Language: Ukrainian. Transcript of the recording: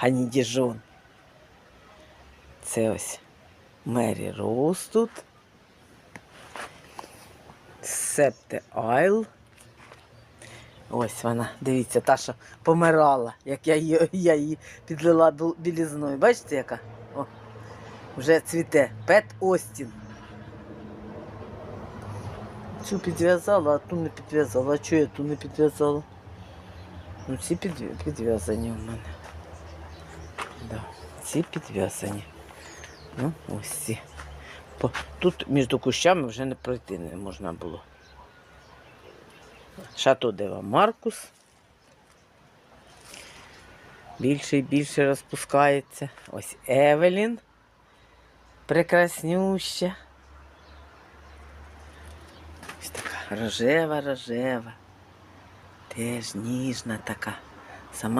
Хані Діжон. Це ось Мері Роуз тут. Септе Айл. Ось вона, дивіться, та, що помирала, як я її, я її підлила білізною. Бачите, яка? О, вже цвіте. Пет Остін. Цю підв'язала, а ту не підв'язала. А чого я ту не підв'язала? Ну, ці підв'язані в мене. Ці підв'язані. Ну, ось ці. Тут між кущами вже не пройти не можна було. Шато Дева Маркус. Більше і більше розпускається. Ось Евелін. Прекраснюща. Ось така рожева, рожева. Теж ніжна така. Сама